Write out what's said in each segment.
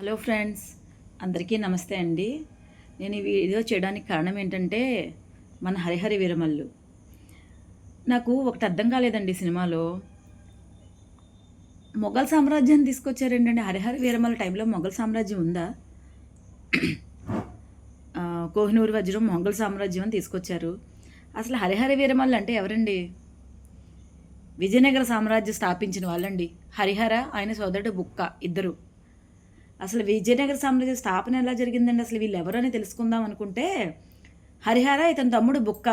Hello friends అందరికీ నమస్తే అండి. నేను ఈ వీడియో చేయడానికి కారణం ఏంటంటే మన హరిహరి వీరమల్లు. నాకు ఒకటి అర్థం కాలేదండి సినిమాలో. మొఘల్ సామ్రాజ్యాన్ని తీసుకొచ్చారేంటండి. హరిహరి వీరమల్లు టైంలో మొఘల్ సామ్రాజ్యం ఉందా? కోహినూరు వజ్రం మొఘల్ సామ్రాజ్యం అని తీసుకొచ్చారు. అసలు హరిహర వీరమల్లు అంటే ఎవరండి? విజయనగర సామ్రాజ్యం స్థాపించిన వాళ్ళండి. హరిహర ఆయన సోదరుడు బుక్క ఇద్దరు. అసలు విజయనగర సామ్రాజ్య స్థాపన ఎలా జరిగిందండి? అసలు వీళ్ళు ఎవరని తెలుసుకుందాం అనుకుంటే హరిహర ఇతని తమ్ముడు బుక్క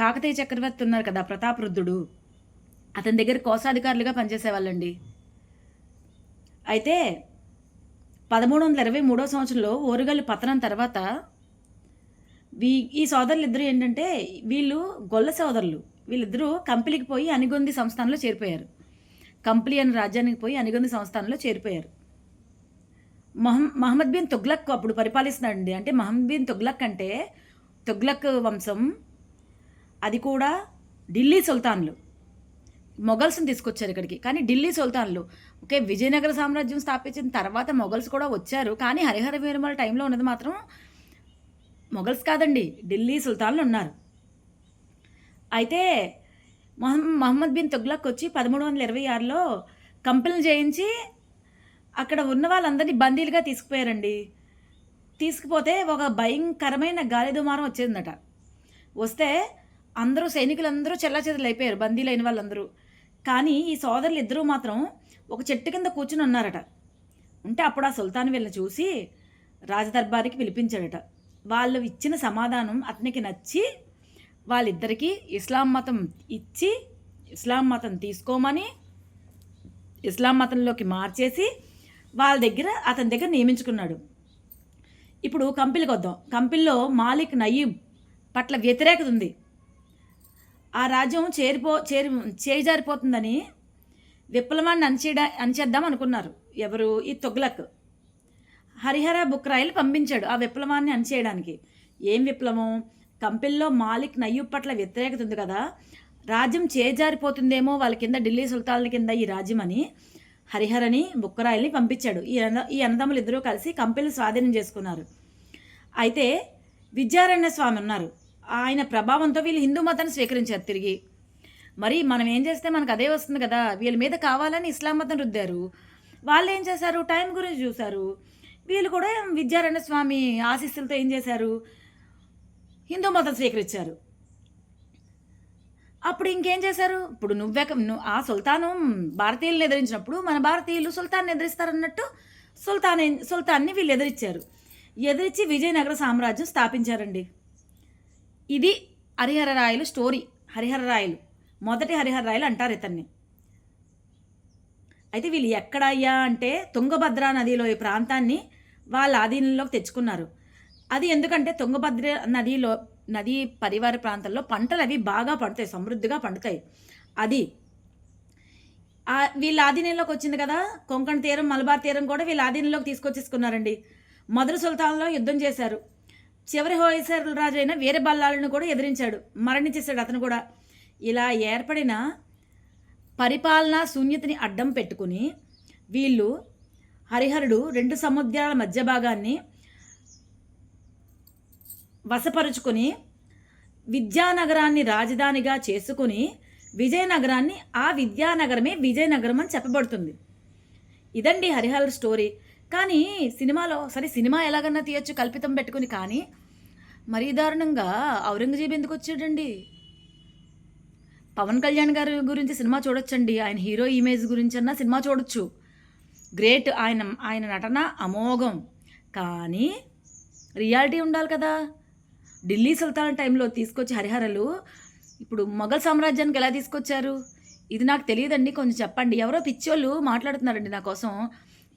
కాకతీయ చక్రవర్తి ఉన్నారు కదా ప్రతాపరుద్ధుడు అతని దగ్గర కోశాధికారులుగా పనిచేసేవాళ్ళండి. అయితే పదమూడు వందల ఇరవై మూడో సంవత్సరంలో ఓరుగల్లు పతనం తర్వాత వీ ఈ సోదరులు ఇద్దరు ఏంటంటే వీళ్ళు గొల్ల సోదరులు. వీళ్ళిద్దరూ కంపెనీకి పోయి అనిగొంది సంస్థానంలో చేరిపోయారు. కంపెనీ అనే రాజ్యానికి పోయి అనిగొంది సంస్థానంలో చేరిపోయారు. మహం మహమ్మద్ బిన్ తుగ్లక్ అప్పుడు పరిపాలిస్తున్నాడండి. అంటే మహమ్మద్ బిన్ తుగ్లక్ అంటే తుగ్లక్ వంశం. అది కూడా ఢిల్లీ సుల్తాన్లు. మొఘల్స్ని తీసుకొచ్చారు ఇక్కడికి. కానీ ఢిల్లీ సుల్తాన్లు. ఓకే విజయనగర సామ్రాజ్యం స్థాపించిన తర్వాత మొఘల్స్ కూడా వచ్చారు. కానీ హరిహర వీరమల టైంలో ఉన్నది మాత్రం మొఘల్స్ కాదండి. ఢిల్లీ సుల్తాన్లు ఉన్నారు. అయితే మొహం మహమ్మద్ బిన్ తుగ్లక్ వచ్చి పదమూడు వందల ఇరవై ఆరులో కంపెనీలు చేయించి అక్కడ ఉన్న వాళ్ళందరినీ బందీలుగా తీసుకుపోయారండి. తీసుకుపోతే ఒక భయంకరమైన గాలి దుమారం వచ్చిందట వస్తే అందరూ సైనికులందరూ చెల్లాచెదలు అయిపోయారు బందీలు అయిన వాళ్ళందరూ. కానీ ఈ సోదరులు ఇద్దరూ మాత్రం ఒక చెట్టు కింద కూర్చుని ఉన్నారట. ఉంటే అప్పుడు ఆ సుల్తాన్ వీళ్ళని చూసి రాజదర్బారికి పిలిపించాడట. వాళ్ళు ఇచ్చిన సమాధానం అతనికి నచ్చి వాళ్ళిద్దరికీ ఇస్లాం మతం ఇచ్చి ఇస్లాం మతం తీసుకోమని ఇస్లాం మతంలోకి మార్చేసి వాళ్ళ దగ్గర అతని దగ్గర నియమించుకున్నాడు. ఇప్పుడు కంపెనీకి వద్దాం. కంపెనీలో మాలిక్ నయీబ్ పట్ల వ్యతిరేకత ఉంది. ఆ రాజ్యం చేరిపో చేరి చేజారిపోతుందని విప్లవాన్ని అణచేయడా అణచేద్దాం అనుకున్నారు. ఎవరు? ఈ తొగ్లక్. హరిహర బుక్రాయిలు పంపించాడు ఆ విప్లవాన్ని అణచేయడానికి. ఏం విప్లవం? కంపెనీలో మాలిక్ నయ్యూబ్ పట్ల వ్యతిరేకత ఉంది కదా. రాజ్యం చేజారిపోతుందేమో వాళ్ళ కింద ఢిల్లీ సుల్తాన్ల కింద ఈ రాజ్యం అని. హరిహరని బుక్కరాయల్ని పంపించాడు. ఈ ఈ అన్నదమ్ములు ఇద్దరూ కలిసి కంపెనీలు స్వాధీనం చేసుకున్నారు. అయితే విద్యారణ్య స్వామి ఉన్నారు. ఆయన ప్రభావంతో వీళ్ళు హిందూ మతాన్ని స్వీకరించారు తిరిగి. మరి మనం ఏం చేస్తే మనకు అదే వస్తుంది కదా? వీళ్ళ మీద కావాలని ఇస్లాం మతం రుద్దారు. వాళ్ళు ఏం చేశారు? టైం గురించి చూశారు. వీళ్ళు కూడా విద్యారణ్య స్వామి ఆశీస్సులతో ఏం చేశారు? హిందూ మతం స్వీకరించారు. అప్పుడు ఇంకేం చేశారు? ఇప్పుడు నువ్వే ఆ సుల్తాను భారతీయులను ఎదిరించినప్పుడు మన భారతీయులు సుల్తాన్ని ఎదిరిస్తారన్నట్టు సుల్తాన్ సుల్తాన్ని వీళ్ళు ఎదిరించారు ఎదిరించి విజయనగర సామ్రాజ్యం స్థాపించారండి. ఇది హరిహర రాయలు స్టోరీ హరిహర రాయలు. మొదటి హరిహర రాయలు అంటారు ఇతన్ని. అయితే వీళ్ళు ఎక్కడయ్యా అంటే తుంగభద్ర నదిలో ఈ ప్రాంతాన్ని వాళ్ళ ఆధీనంలోకి తెచ్చుకున్నారు. అది ఎందుకంటే తుంగభద్ర నదిలో నదీ పరివార ప్రాంతాల్లో పంటలు అవి బాగా పండుతాయి సమృద్ధిగా పండుతాయి. అది వీళ్ళ ఆధీనంలోకి వచ్చింది కదా కొంకణ తీరం మలబార్ తీరం కూడా వీళ్ళ ఆధీనంలోకి తీసుకొచ్చేసుకున్నారండి. మధుర సుల్తాన్లో యుద్ధం చేశారు. చివరి హోయసర్ రాజు అయిన వీర బల్లాలను కూడా ఎదిరించాడు మరణించేశాడు అతను కూడా. ఇలా ఏర్పడిన పరిపాలనా శూన్యతని అడ్డం పెట్టుకుని వీళ్ళు హరిహరుడు రెండు సముద్రాల మధ్య భాగాన్ని వశపరుచుకుని విద్యానగరాన్ని రాజధానిగా చేసుకుని విజయనగరాన్ని ఆ విద్యానగరమే విజయనగరం అని చెప్పబడుతుంది. ఇదండి హరిహర స్టోరీ. కానీ సినిమాలో సరే సినిమా ఎలాగన్నా తీయొచ్చు కల్పితం పెట్టుకుని కానీ మరీ దారుణంగా ఔరంగజేబు ఎందుకు వచ్చాడండి? పవన్ కళ్యాణ్ గారి గురించి సినిమా చూడొచ్చండి. ఆయన హీరో ఇమేజ్ గురించి అన్నా సినిమా చూడొచ్చు. గ్రేట్ ఆయన ఆయన నటన అమోఘం. కానీ రియాలిటీ ఉండాలి కదా. ఢిల్లీ సుల్తాన్ టైంలో తీసుకొచ్చి హరిహరలు ఇప్పుడు మొఘల్ సామ్రాజ్యానికి ఎలా తీసుకొచ్చారు? ఇది నాకు తెలియదండి కొంచెం చెప్పండి. ఎవరో పిచ్చోళ్ళు మాట్లాడుతున్నారండి నా కోసం.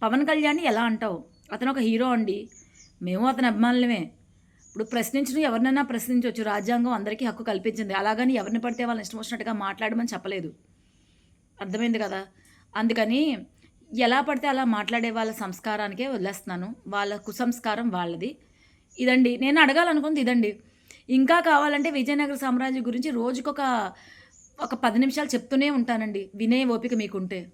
పవన్ కళ్యాణ్ ఎలా అంటావు? అతను ఒక హీరో అండి. మేము అతని అభిమానులమే. ఇప్పుడు ప్రశ్నించడం ఎవరినైనా ప్రశ్నించవచ్చు. రాజ్యాంగం అందరికీ హక్కు కల్పించింది. అలాగని ఎవరిని పడితే వాళ్ళని ఇష్టం వచ్చినట్టుగా మాట్లాడమని చెప్పలేదు. అర్థమైంది కదా? అందుకని ఎలా పడితే అలా మాట్లాడే వాళ్ళ సంస్కారానికే వదిలేస్తున్నాను. వాళ్ళ కుసంస్కారం వాళ్ళది. ఇదండి. నేను అడగాలనుకుంది ఇదండి. ఇంకా కావాలంటే విజయనగర సామ్రాజ్యం గురించి రోజుకొక ఒక పది నిమిషాలు చెప్తూనే ఉంటానండి. వినే ఓపిక మీకుంటే.